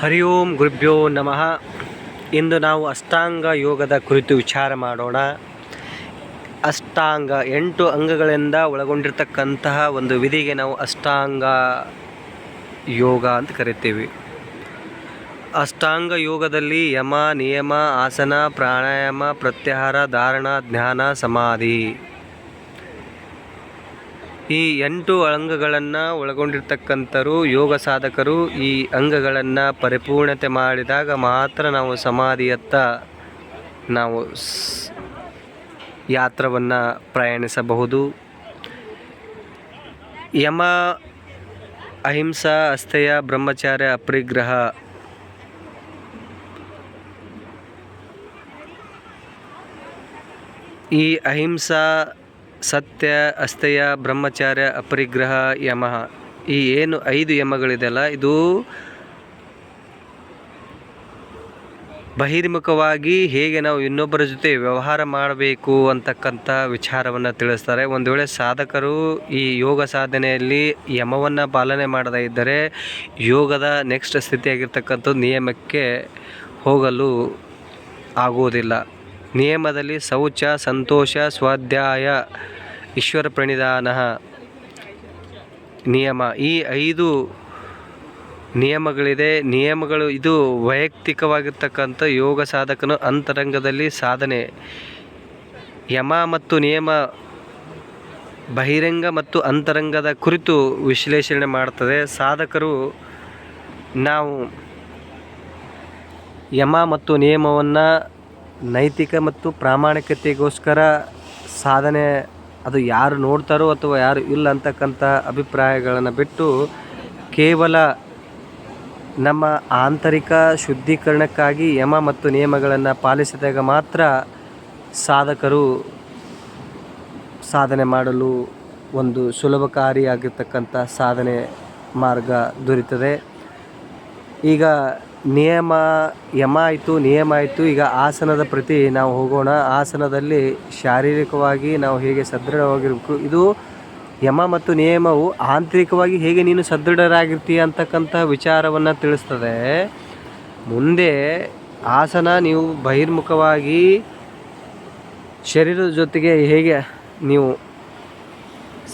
ಹರಿ ಓಂ ಗುರುಭ್ಯೋ ನಮಃ. ಇಂದು ನಾವು ಅಷ್ಟಾಂಗ ಯೋಗದ ಕುರಿತು ವಿಚಾರ ಮಾಡೋಣ. ಅಷ್ಟಾಂಗ ಎಂಟು ಅಂಗಗಳಿಂದ ಒಳಗೊಂಡಿರ್ತಕ್ಕಂತಹ ಒಂದು ವಿಧಿಗೆ ನಾವು ಅಷ್ಟಾಂಗ ಯೋಗ ಅಂತ ಕರಿತೀವಿ ಅಷ್ಟಾಂಗ ಯೋಗದಲ್ಲಿ ಯಮ, ನಿಯಮ, ಆಸನ, ಪ್ರಾಣಾಯಾಮ, ಪ್ರತ್ಯಾಹಾರ, ಧಾರಣ ಜ್ಞಾನ ಸಮಾಧಿ. ಈ ಎಂಟು ಅಂಗಗಳನ್ನು ಒಳಗೊಂಡಿರ್ತಕ್ಕಂಥರು ಯೋಗ ಸಾಧಕರು ಈ ಅಂಗಗಳನ್ನು ಪರಿಪೂರ್ಣತೆ ಮಾಡಿದಾಗ ಮಾತ್ರ ನಾವು ಸಮಾಧಿಯತ್ತ ನಾವು ಯಾತ್ರವನ್ನು ಪ್ರಯಾಣಿಸಬಹುದು. ಯಮ ಅಹಿಂಸಾ ಅಸ್ಥೆಯ ಬ್ರಹ್ಮಚಾರ್ಯ ಅಪರಿಗ್ರಹ ಈ ಅಹಿಂಸಾ ಸತ್ಯ ಅಸ್ತಯ ಬ್ರಹ್ಮಚಾರ್ಯ, ಅಪರಿಗ್ರಹ, ಯಮ. ಈ ಏನು ಐದು ಯಮಗಳಿದೆಯಲ್ಲ, ಇದು ಬಹಿರ್ಮುಖವಾಗಿ ಹೇಗೆ ನಾವು ಇನ್ನೊಬ್ಬರ ಜೊತೆ ವ್ಯವಹಾರ ಮಾಡಬೇಕು ಅಂತಕ್ಕಂಥ ವಿಚಾರವನ್ನು ತಿಳಿಸ್ತಾರೆ. ಒಂದು ವೇಳೆ ಸಾಧಕರು ಈ ಯೋಗ ಸಾಧನೆಯಲ್ಲಿ ಯಮವನ್ನು ಪಾಲನೆ ಮಾಡದೇ ಇದ್ದರೆ ಯೋಗದ ನೆಕ್ಸ್ಟ್ ಸ್ಥಿತಿಯಾಗಿರ್ತಕ್ಕಂಥ ನಿಯಮಕ್ಕೆ ಹೋಗಲು ಆಗುವುದಿಲ್ಲ. ನಿಯಮದಲ್ಲಿ ಶೌಚ, ಸಂತೋಷ, ಸ್ವಾಧ್ಯಾಯ, ಈಶ್ವರ ಪ್ರಣಿಧಾನ ನಿಯಮ. ಈ ಐದು ನಿಯಮಗಳಿದೆ. ನಿಯಮಗಳು ಇದು ವೈಯಕ್ತಿಕವಾಗಿರ್ತಕ್ಕಂಥ ಯೋಗ ಸಾಧಕನು ಅಂತರಂಗದಲ್ಲಿ ಸಾಧನೆ. ಯಮ ಮತ್ತು ನಿಯಮ ಬಹಿರಂಗ ಮತ್ತು ಅಂತರಂಗದ ಕುರಿತು ವಿಶ್ಲೇಷಣೆ ಮಾಡ್ತದೆ. ಸಾಧಕರು ನಾವು ಯಮ ಮತ್ತು ನಿಯಮವನ್ನು ನೈತಿಕ ಮತ್ತು ಪ್ರಾಮಾಣಿಕತೆಗೋಸ್ಕರ ಸಾಧನೆ, ಅದು ಯಾರು ನೋಡ್ತಾರೋ ಅಥವಾ ಯಾರು ಇಲ್ಲ ಅಂತಕ್ಕಂಥ ಅಭಿಪ್ರಾಯಗಳನ್ನು ಬಿಟ್ಟು ಕೇವಲ ನಮ್ಮ ಆಂತರಿಕ ಶುದ್ಧೀಕರಣಕ್ಕಾಗಿ ಯಮ ಮತ್ತು ನಿಯಮಗಳನ್ನು ಪಾಲಿಸಿದಾಗ ಮಾತ್ರ ಸಾಧಕರು ಸಾಧನೆ ಮಾಡಲು ಒಂದು ಸುಲಭಕಾರಿಯಾಗಿರ್ತಕ್ಕಂಥ ಸಾಧನೆ ಮಾರ್ಗ ದೊರೀತದೆ. ಈಗ ನಿಯಮ, ಯಮ ಆಯಿತು, ನಿಯಮ ಆಯಿತು, ಈಗ ಆಸನದ ಪ್ರತಿ ನಾವು ಹೋಗೋಣ. ಆಸನದಲ್ಲಿ ಶಾರೀರಿಕವಾಗಿ ನಾವು ಹೇಗೆ ಸದೃಢವಾಗಿರಬೇಕು? ಇದು ಯಮ ಮತ್ತು ನಿಯಮವು ಆಂತರಿಕವಾಗಿ ಹೇಗೆ ನೀನು ಸದೃಢರಾಗಿರ್ತೀಯ ಅಂತಕ್ಕಂಥ ವಿಚಾರವನ್ನು ತಿಳಿಸ್ತದೆ. ಮುಂದೆ ಆಸನ ನೀವು ಬಹಿರ್ಮುಖವಾಗಿ ಶರೀರದ ಜೊತೆಗೆ ಹೇಗೆ ನೀವು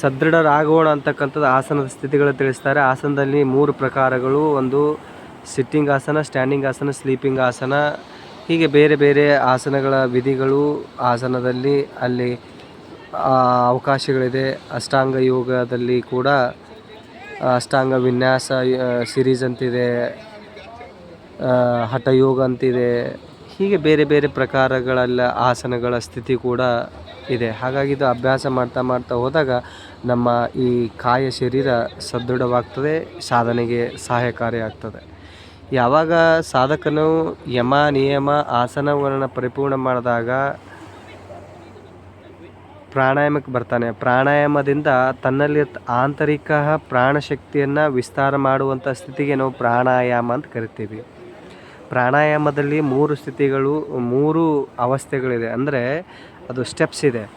ಸದೃಢರಾಗೋಣ ಅಂತಕ್ಕಂಥದ್ದು ಆಸನದ ಸ್ಥಿತಿಗಳು ತಿಳಿಸ್ತಾರೆ. ಆಸನದಲ್ಲಿ ಮೂರು ಪ್ರಕಾರಗಳು. ಒಂದು ಸಿಟ್ಟಿಂಗ್ ಆಸನ ಸ್ಟ್ಯಾಂಡಿಂಗ್ ಆಸನ ಸ್ಲೀಪಿಂಗ್ ಆಸನ ಹೀಗೆ ಬೇರೆ ಬೇರೆ ಆಸನಗಳ ವಿಧಿಗಳು ಆಸನದಲ್ಲಿ ಅಲ್ಲಿ ಅವಕಾಶಗಳಿದೆ. ಅಷ್ಟಾಂಗ ಯೋಗದಲ್ಲಿ ಕೂಡ ಅಷ್ಟಾಂಗ ವಿನ್ಯಾಸ ಸಿರೀಸ್ ಅಂತಿದೆ. ಹಠ ಯೋಗ ಅಂತಿದೆ. ಹೀಗೆ ಬೇರೆ ಬೇರೆ ಪ್ರಕಾರಗಳಲ್ಲ ಆಸನಗಳ ಸ್ಥಿತಿ ಕೂಡ ಇದೆ. ಹಾಗಾಗಿ ಇದು ಅಭ್ಯಾಸ ಮಾಡ್ತಾ ಮಾಡ್ತಾ ಹೋದಾಗ ನಮ್ಮ ಈ ಕಾಯ ಶರೀರ ಸದೃಢವಾಗ್ತದೆ, ಸಾಧನೆಗೆ ಸಹಾಯಕಾರಿಯಾಗ್ತದೆ ಯಾವಾಗ ಸಾಧಕನು ಯಮ, ನಿಯಮ, ಆಸನವನ್ನು ಪರಿಪೂರ್ಣ ಮಾಡಿದಾಗ ಪ್ರಾಣಾಯಾಮಕ್ಕೆ ಬರ್ತಾನೆ. ಪ್ರಾಣಾಯಾಮದಿಂದ ತನ್ನಲ್ಲಿ ಆಂತರಿಕ ಪ್ರಾಣಶಕ್ತಿಯನ್ನು ವಿಸ್ತಾರ ಮಾಡುವಂಥ ಸ್ಥಿತಿಗೆ ನಾವು ಪ್ರಾಣಾಯಾಮ ಅಂತ ಕರಿತೀವಿ. ಪ್ರಾಣಾಯಾಮದಲ್ಲಿ ಮೂರು ಸ್ಥಿತಿಗಳು, ಮೂರು ಅವಸ್ಥೆಗಳಿದೆ. ಅಂದರೆ ಅದು ಸ್ಟೆಪ್ಸ್ ಇದೆ.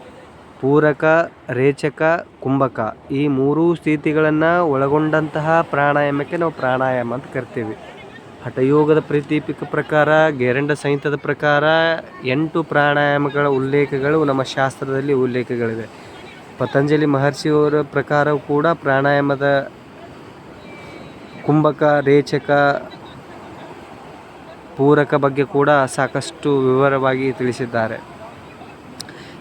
ಪೂರಕ, ರೇಚಕ, ಕುಂಭಕ. ಈ ಮೂರೂ ಸ್ಥಿತಿಗಳನ್ನು ಒಳಗೊಂಡಂತಹ ಪ್ರಾಣಾಯಾಮಕ್ಕೆ ನಾವು ಪ್ರಾಣಾಯಾಮ ಅಂತ ಕರಿತೀವಿ. ಹಠಯೋಗದ ಪ್ರತೀಪಿಕ ಪ್ರಕಾರ, ಗೆರಂಡ ಸಂಹಿತದ ಪ್ರಕಾರ ಎಂಟು ಪ್ರಾಣಾಯಾಮಗಳ ಉಲ್ಲೇಖಗಳು ನಮ್ಮ ಶಾಸ್ತ್ರದಲ್ಲಿ ಉಲ್ಲೇಖಗಳಿವೆ. ಪತಂಜಲಿ ಮಹರ್ಷಿಯವರ ಪ್ರಕಾರ ಕೂಡ ಪ್ರಾಣಾಯಾಮದ ಕುಂಭಕ, ರೇಚಕ, ಪೂರಕ ಬಗ್ಗೆ ಕೂಡ ಸಾಕಷ್ಟು ವಿವರವಾಗಿ ತಿಳಿಸಿದ್ದಾರೆ.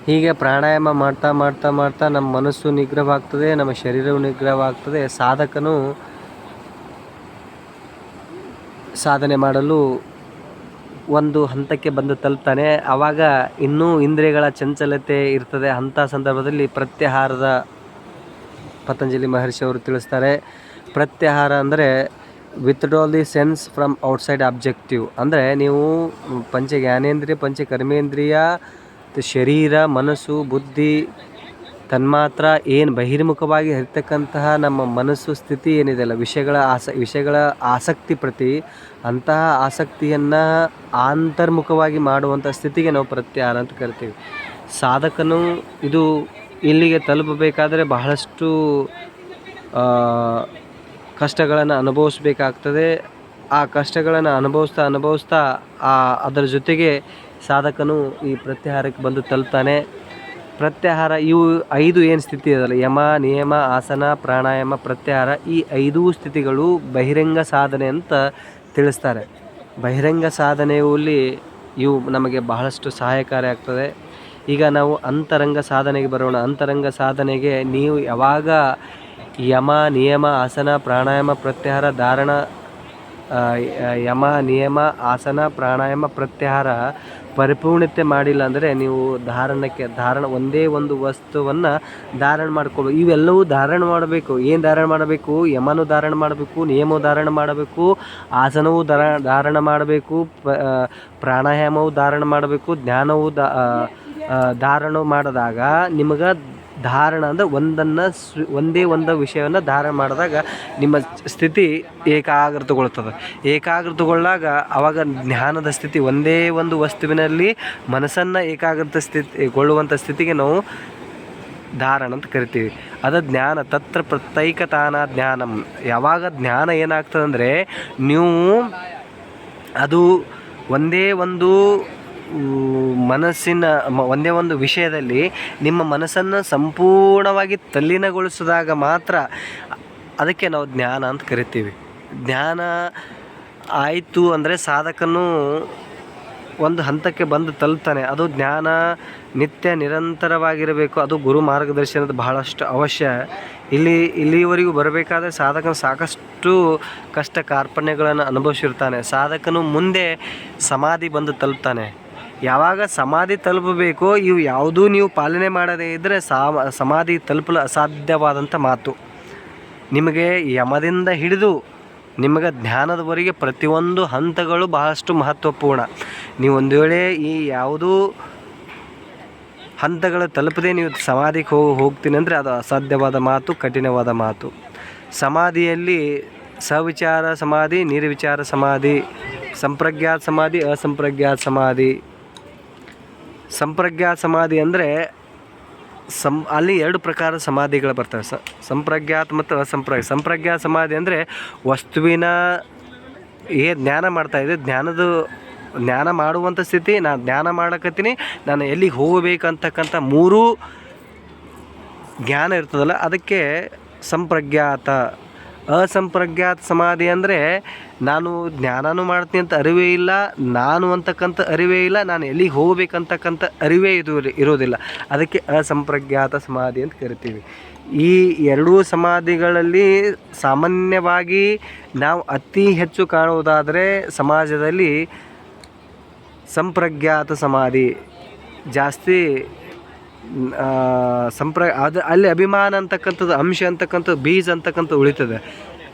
ಹೀಗೆ ಪ್ರಾಣಾಯಾಮ ಮಾಡ್ತಾ ಮಾಡ್ತಾ ಮಾಡ್ತಾ ನಮ್ಮ ಮನಸ್ಸು ನಿಗ್ರಹವಾಗ್ತದೆ, ನಮ್ಮ ಶರೀರವು ನಿಗ್ರಹವಾಗ್ತದೆ. ಸಾಧಕನು ಸಾಧನೆ ಮಾಡಲು ಒಂದು ಹಂತಕ್ಕೆ ಬಂದು ತಲುಪ್ತಾನೆ ಆವಾಗ ಇನ್ನೂ ಇಂದ್ರಿಯಗಳ ಚಂಚಲತೆ ಇರ್ತದೆ. ಅಂಥ ಸಂದರ್ಭದಲ್ಲಿ ಪ್ರತ್ಯಾಹಾರದ ಪತಂಜಲಿ ಮಹರ್ಷಿ ಅವರು ತಿಳಿಸ್ತಾರೆ. ಪ್ರತ್ಯಾಹಾರ ಅಂದರೆ withdrawal the sense from outside objective ಅಂದರೆ ನೀವು ಪಂಚ ಜ್ಞಾನೇಂದ್ರಿಯ, ಪಂಚ ಕರ್ಮೇಂದ್ರಿಯ, ಶರೀರ, ಮನಸ್ಸು, ಬುದ್ಧಿ ತನ್ಮಾತ್ರ ಏನು ಬಹಿರ್ಮುಖವಾಗಿ ಹರಿತಕ್ಕಂತಹ ನಮ್ಮ ಮನಸ್ಸು ಸ್ಥಿತಿ ಏನಿದೆಯಲ್ಲ ವಿಷಯಗಳ ಆಸ, ವಿಷಯಗಳ ಆಸಕ್ತಿ ಪ್ರತಿ, ಅಂತಹ ಆಸಕ್ತಿಯನ್ನು ಆಂತರ್ಮುಖವಾಗಿ ಮಾಡುವಂಥ ಸ್ಥಿತಿಗೆ ನಾವು ಪ್ರತ್ಯಾಹಾರ ಅಂತ ಕರಿತೀವಿ. ಸಾಧಕನು ಇದು ಇಲ್ಲಿಗೆ ತಲುಪಬೇಕಾದರೆ ಬಹಳಷ್ಟು ಕಷ್ಟಗಳನ್ನು ಅನುಭವಿಸ್ಬೇಕಾಗ್ತದೆ. ಆ ಕಷ್ಟಗಳನ್ನು ಅನುಭವಿಸ್ತಾ ಅನುಭವಿಸ್ತಾ ಆ, ಅದರ ಜೊತೆಗೆ ಸಾಧಕನು ಈ ಪ್ರತ್ಯಾಹಾರಕ್ಕೆ ಬಂದು ತಲುಪ್ತಾನೆ. ಪ್ರತ್ಯಾಹಾರ, ಇವು ಐದು ಏನು ಸ್ಥಿತಿ ಇದಲ್ಲ ಯಮ, ನಿಯಮ, ಆಸನ, ಪ್ರಾಣಾಯಾಮ, ಪ್ರತ್ಯಾಹಾರ, ಈ ಐದೂ ಸ್ಥಿತಿಗಳು ಬಹಿರಂಗ ಸಾಧನೆ ಅಂತ ತಿಳಿಸ್ತಾರೆ. ಬಹಿರಂಗ ಸಾಧನೆಯಲ್ಲಿ ಇವು ನಮಗೆ ಬಹಳಷ್ಟು ಸಹಾಯಕಾರಿ ಆಗ್ತದೆ. ಈಗ ನಾವು ಅಂತರಂಗ ಸಾಧನೆಗೆ ಬರೋಣ. ಅಂತರಂಗ ಸಾಧನೆಗೆ ನೀವು ಯಾವಾಗ ಯಮ, ನಿಯಮ, ಆಸನ, ಪ್ರಾಣಾಯಾಮ, ಪ್ರತ್ಯಾಹಾರ, ಧಾರಣ ಯಮ, ನಿಯಮ, ಆಸನ, ಪ್ರಾಣಾಯಾಮ, ಪ್ರತ್ಯಾಹಾರ ಪರಿಪೂರ್ಣತೆ ಮಾಡಿಲ್ಲ ಅಂದರೆ ನೀವು ಧಾರಣಕ್ಕೆ ಧಾರಣ ಒಂದೇ ಒಂದು ವಸ್ತುವನ್ನು ಧಾರಣ ಮಾಡ್ಕೊಳ್ಬೇಕು. ಇವೆಲ್ಲವೂ ಧಾರಣ ಮಾಡಬೇಕು. ಏನು ಧಾರಣ ಮಾಡಬೇಕು? ಯಮನು ಧಾರಣ ಮಾಡಬೇಕು ನಿಯಮವು ಧಾರಣ ಮಾಡಬೇಕು, ಆಸನವು ಧಾರ, ಧಾರಣ ಮಾಡಬೇಕು ಪ್ರಾಣಾಯಾಮವು ಧಾರಣ ಮಾಡಬೇಕು, ಜ್ಞಾನವು ಧಾರಣ ಮಾಡಿದಾಗ ನಿಮಗೆ ಧಾರಣ ಅಂದರೆ ಒಂದನ್ನು ಸ್ವಿ ಒಂದೇ ಒಂದು ವಿಷಯವನ್ನು ಧಾರಣ ಮಾಡಿದಾಗ ನಿಮ್ಮ ಸ್ಥಿತಿ ಏಕಾಗ್ರತೆಗೊಳ್ತದೆ. ಏಕಾಗ್ರತೆಗೊಳ್ಳಾಗ ಅವಾಗ ಜ್ಞಾನದ ಸ್ಥಿತಿ ಒಂದೇ ಒಂದು ವಸ್ತುವಿನಲ್ಲಿ ಮನಸ್ಸನ್ನು ಏಕಾಗ್ರತೆ ಸ್ಥಿತಿಗೊಳ್ಳುವಂಥ ಸ್ಥಿತಿಗೆ ನಾವು ಧಾರಣ ಅಂತ ಕರಿತೀವಿ. ಅದು ಜ್ಞಾನ, ತತ್ರ ಪ್ರತ್ಯೇಕತಾನ ಜ್ಞಾನಂ. ಯಾವಾಗ ಜ್ಞಾನ ಏನಾಗ್ತದೆ ಅಂದರೆ ನೀವು ಅದು ಒಂದೇ ಒಂದು ಮನಸ್ಸಿನ ಒಂದೇ ಒಂದು ವಿಷಯದಲ್ಲಿ ನಿಮ್ಮ ಮನಸ್ಸನ್ನು ಸಂಪೂರ್ಣವಾಗಿ ತಲ್ಲೀನಗೊಳಿಸಿದಾಗ ಮಾತ್ರ ಅದಕ್ಕೆ ನಾವು ಜ್ಞಾನ ಅಂತ ಕರಿತೀವಿ. ಜ್ಞಾನ ಆಯಿತು ಅಂದರೆ ಸಾಧಕನು ಒಂದು ಹಂತಕ್ಕೆ ಬಂದು ತಲುಪ್ತಾನೆ ಅದು ಜ್ಞಾನ ನಿತ್ಯ ನಿರಂತರವಾಗಿರಬೇಕು. ಅದು ಗುರು ಮಾರ್ಗದರ್ಶನದ ಬಹಳಷ್ಟು ಅವಶ್ಯ. ಇಲ್ಲಿ, ಇಲ್ಲಿವರೆಗೂ ಬರಬೇಕಾದ್ರೆ ಸಾಧಕನು ಸಾಕಷ್ಟು ಕಷ್ಟ ಕಾರ್ಪಣ್ಯಗಳನ್ನು ಅನುಭವಿಸಿರ್ತಾನೆ. ಸಾಧಕನು ಮುಂದೆ ಸಮಾಧಿ ಬಂದು ತಲುಪ್ತಾನೆ ಯಾವಾಗ ಸಮಾಧಿ ತಲುಪಬೇಕೋ ಇವು ಯಾವುದೂ ನೀವು ಪಾಲನೆ ಮಾಡದೇ ಇದ್ದರೆ ಸಾಮ, ಸಮಾಧಿ ತಲುಪಲು ಅಸಾಧ್ಯವಾದಂಥ ಮಾತು. ನಿಮಗೆ ಯಮದಿಂದ ಹಿಡಿದು ನಿಮಗೆ ಜ್ಞಾನದವರೆಗೆ ಪ್ರತಿಯೊಂದು ಹಂತಗಳು ಬಹಳಷ್ಟು ಮಹತ್ವಪೂರ್ಣ. ನೀವು ಒಂದು ವೇಳೆ ಈ ಯಾವುದೂ ಹಂತಗಳು ತಲುಪದೆ ನೀವು ಸಮಾಧಿಗೆ ಹೋಗಿ, ಹೋಗ್ತೀನಿ ಅಂದರೆ ಅದು ಅಸಾಧ್ಯವಾದ ಮಾತು, ಕಠಿಣವಾದ ಮಾತು. ಸಮಾಧಿಯಲ್ಲಿ ಸವಿಚಾರ ಸಮಾಧಿ, ನಿರ್ವಿಚಾರ ಸಮಾಧಿ, ಸಂಪ್ರಜ್ಞಾತ ಸಮಾಧಿ, ಅಸಂಪ್ರಜ್ಞಾತ ಸಮಾಧಿ. ಸಂಪ್ರಜ್ಞಾತ ಸಮಾಧಿ ಅಂದರೆ ಸಂ, ಅಲ್ಲಿ ಎರಡು ಪ್ರಕಾರ ಸಮಾಧಿಗಳು ಬರ್ತವೆ. ಸ, ಸಂಪ್ರಜ್ಞಾತ ಮತ್ತು ಅಸಂಪ್ರಜ್ಞ. ಸಂಪ್ರಜ್ಞಾ ಸಮಾಧಿ ಅಂದರೆ ವಸ್ತುವಿನ ಏ, ಜ್ಞಾನ ಮಾಡ್ತಾ ಇದೆ. ಜ್ಞಾನದ, ಜ್ಞಾನ ಮಾಡುವಂಥ ಸ್ಥಿತಿ ನಾನು ಜ್ಞಾನ ಮಾಡಕತ್ತೀನಿ, ನಾನು ಎಲ್ಲಿಗೆ ಹೋಗಬೇಕಂತಕ್ಕಂಥ ಮೂರೂ ಜ್ಞಾನ ಇರ್ತದಲ್ಲ, ಅದಕ್ಕೆ ಸಂಪ್ರಜ್ಞಾತ ಅಸಂಪ್ರಜ್ಞಾತ ಸಮಾಧಿ ಅಂದರೆ ನಾನು ಜ್ಞಾನನೂ ಮಾಡ್ತೀನಿ ಅಂತ ಅರಿವೇ ಇಲ್ಲ, ನಾನು ಅಂತಕ್ಕಂಥ ಅರಿವೇ ಇಲ್ಲ, ನಾನು ಎಲ್ಲಿಗೆ ಹೋಗ್ಬೇಕಂತಕ್ಕಂಥ ಅರಿವೇ ಇದು ಇರೋದಿಲ್ಲ ಅದಕ್ಕೆ ಅಸಂಪ್ರಜ್ಞಾತ ಸಮಾಧಿ ಅಂತ ಕರಿತೀವಿ. ಈ ಎರಡೂ ಸಮಾಧಿಗಳಲ್ಲಿ ಸಾಮಾನ್ಯವಾಗಿ ನಾವು ಅತಿ ಹೆಚ್ಚು ಕಾಣುವುದಾದರೆ ಸಮಾಜದಲ್ಲಿ ಸಂಪ್ರಜ್ಞಾತ ಸಮಾಧಿ ಜಾಸ್ತಿ ಸಂಪ್ರ ಅದು ಅಲ್ಲಿ ಅಭಿಮಾನ ಅಂತಕ್ಕಂಥದ್ದು, ಅಂಶ ಅಂತಕ್ಕಂಥದ್ದು, ಬೀಜ ಅಂತಕ್ಕಂಥದ್ದು ಉಳಿತದೆ.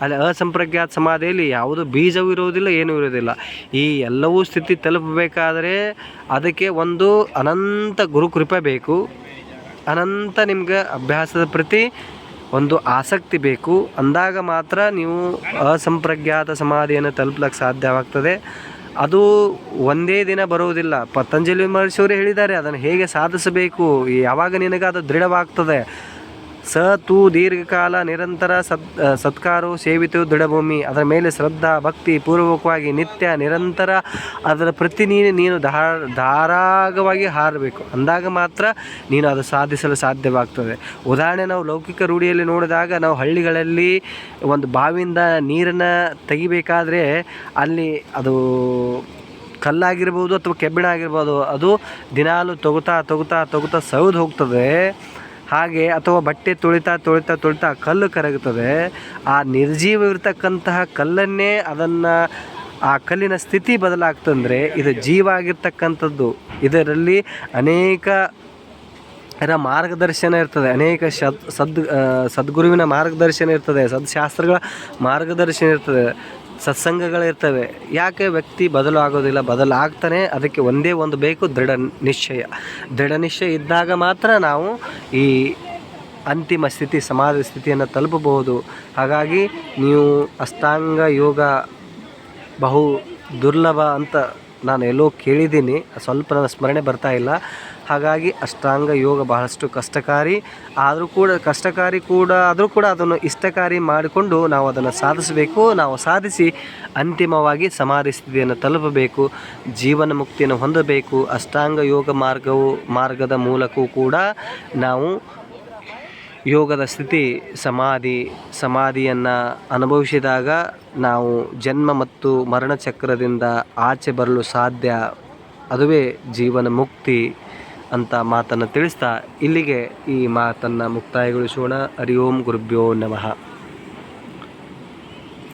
ಅಲ್ಲಿ ಅಸಂಪ್ರಜ್ಞಾತ ಸಮಾಧಿಯಲ್ಲಿ ಯಾವುದು ಬೀಜವೂ ಇರುವುದಿಲ್ಲ, ಏನೂ ಇರುವುದಿಲ್ಲ. ಈ ಎಲ್ಲವೂ ಸ್ಥಿತಿ ತಲುಪಬೇಕಾದರೆ ಅದಕ್ಕೆ ಒಂದು ಅನಂತ ಗುರುಕೃಪೆ ಬೇಕು. ಅನಂತ ನಿಮ್ಗೆ ಅಭ್ಯಾಸದ ಪ್ರತಿ ಒಂದು ಆಸಕ್ತಿ ಬೇಕು. ಅಂದಾಗ ಮಾತ್ರ ನೀವು ಅಸಂಪ್ರಜ್ಞಾತ ಸಮಾಧಿಯನ್ನು ತಲುಪಲಿಕ್ಕೆ ಸಾಧ್ಯವಾಗ್ತದೆ. ಅದು ಒಂದೇ ದಿನ ಬರುವುದಿಲ್ಲ. ಪತಂಜಲಿ ಮಹರ್ಷಿಯವರೇ ಹೇಳಿದ್ದಾರೆ ಅದನ್ನು ಹೇಗೆ ಸಾಧಿಸಬೇಕು? ಯಾವಾಗ ನಿನಗೆ ಅದು ದೃಢವಾಗ್ತದೆ? ಸ ದೀರ್ಘಕಾಲ ನಿರಂತರ ಸತ್ ಸತ್ಕಾರವು ಸೇವಿತು ದೃಢಭೂಮಿ. ಅದರ ಮೇಲೆ ಶ್ರದ್ಧಾ, ಭಕ್ತಿ, ಪೂರ್ವಕವಾಗಿ ನಿತ್ಯ, ನಿರಂತರ ಅದರ ಪ್ರತಿ ನೀನು ನೀನು ಧಾರ, ಧಾರಾಗವಾಗಿ ಹಾರಬೇಕು. ಅಂದಾಗ ಮಾತ್ರ ನೀನು ಅದು ಸಾಧಿಸಲು ಸಾಧ್ಯವಾಗ್ತದೆ. ಉದಾಹರಣೆ ನಾವು ಲೌಕಿಕ ರೂಢಿಯಲ್ಲಿ ನೋಡಿದಾಗ ನಾವು ಹಳ್ಳಿಗಳಲ್ಲಿ ಒಂದು ಬಾವಿಯಿಂದ ನೀರನ್ನು ತೆಗಿಬೇಕಾದ್ರೆ ಅಲ್ಲಿ ಅದು ಕಲ್ಲಾಗಿರ್ಬೋದು ಅಥವಾ ಕೆಬ್ಬಿಣ ಆಗಿರ್ಬೋದು, ಅದು ದಿನಾಲು ತೊಗುತ್ತಾ ತೊಗುತ್ತಾ ತೊಗುತ್ತಾ ಸೌದು ಹೋಗ್ತದೆ. ಹಾಗೆ ಅಥವಾ ಬಟ್ಟೆ ತೊಳಿತಾ ತೊಳಿತಾ ತೊಳಿತಾ ಕಲ್ಲು ಕರಗುತ್ತದೆ. ಆ ನಿರ್ಜೀವ ಇರತಕ್ಕಂತಹ ಕಲ್ಲನ್ನೇ ಅದನ್ನು ಆ ಕಲ್ಲಿನ ಸ್ಥಿತಿ ಬದಲಾಗ್ತಂದರೆ ಇದು ಜೀವ ಆಗಿರ್ತಕ್ಕಂಥದ್ದು ಇದರಲ್ಲಿ ಅನೇಕ ರ ಮಾರ್ಗದರ್ಶನ ಇರ್ತದೆ. ಅನೇಕ ಸದ್ ಸದ್ ಸದ್ಗುರುವಿನ ಮಾರ್ಗದರ್ಶನ ಇರ್ತದೆ. ಸದ್ಶಾಸ್ತ್ರಗಳ ಮಾರ್ಗದರ್ಶನ ಇರ್ತದೆ. ಸತ್ಸಂಗಗಳಿರ್ತವೆ. ಯಾಕೆ ವ್ಯಕ್ತಿ ಬದಲು ಆಗೋದಿಲ್ಲ ಬದಲಾಗ್ತಾನೆ, ಅದಕ್ಕೆ ಒಂದೇ ಒಂದು ಬೇಕು, ದೃಢ ನಿಶ್ಚಯ. ದೃಢ ನಿಶ್ಚಯ ಇದ್ದಾಗ ಮಾತ್ರ ನಾವು ಈ ಅಂತಿಮ ಸ್ಥಿತಿ, ಸಮಾಧಿ ಸ್ಥಿತಿಯನ್ನು ತಲುಪಬಹುದು. ಹಾಗಾಗಿ ನೀವು ಅಷ್ಟಾಂಗ ಯೋಗ ಬಹು ದುರ್ಲಭ ಅಂತ ನಾನು ಎಲ್ಲೋ ಕೇಳಿದ್ದೀನಿ, ಸ್ವಲ್ಪ ನನ್ನ ಸ್ಮರಣೆ ಬರ್ತಾ ಇಲ್ಲ. ಹಾಗಾಗಿ ಅಷ್ಟಾಂಗ ಯೋಗ ಬಹಳಷ್ಟು ಕಷ್ಟಕಾರಿ, ಆದರೂ ಕೂಡ ಕಷ್ಟಕಾರಿ ಕೂಡ, ಆದರೂ ಕೂಡ ಅದನ್ನು ಇಷ್ಟಕಾರಿ ಮಾಡಿಕೊಂಡು ನಾವು ಅದನ್ನು ಸಾಧಿಸಬೇಕು, ನಾವು ಸಾಧಿಸಿ ಅಂತಿಮವಾಗಿ ಸಮಾಧಿ ಸ್ಥಿತಿಯನ್ನು ತಲುಪಬೇಕು, ಜೀವನ ಮುಕ್ತಿಯನ್ನು ಹೊಂದಬೇಕು. ಅಷ್ಟಾಂಗ ಯೋಗ ಮಾರ್ಗವು, ಮಾರ್ಗದ ಮೂಲಕವೂ ಕೂಡ ನಾವು ಯೋಗದ ಸ್ಥಿತಿ, ಸಮಾಧಿ, ಸಮಾಧಿಯನ್ನು ಅನುಭವಿಸಿದಾಗ ನಾವು ಜನ್ಮ ಮತ್ತು ಮರಣ ಚಕ್ರದಿಂದ ಆಚೆ ಬರಲು ಸಾಧ್ಯ. ಅದುವೇ ಜೀವನ ಮುಕ್ತಿ ಅಂತ ಮಾತನ್ನು ತಿಳಿಸ್ತಾ ಇಲ್ಲಿಗೆ ಈ ಮಾತನ್ನು ಮುಕ್ತಾಯಗೊಳಿಸೋಣ. ಹರಿ ಓಂ ಗುರುಭ್ಯೋ ನಮಃ.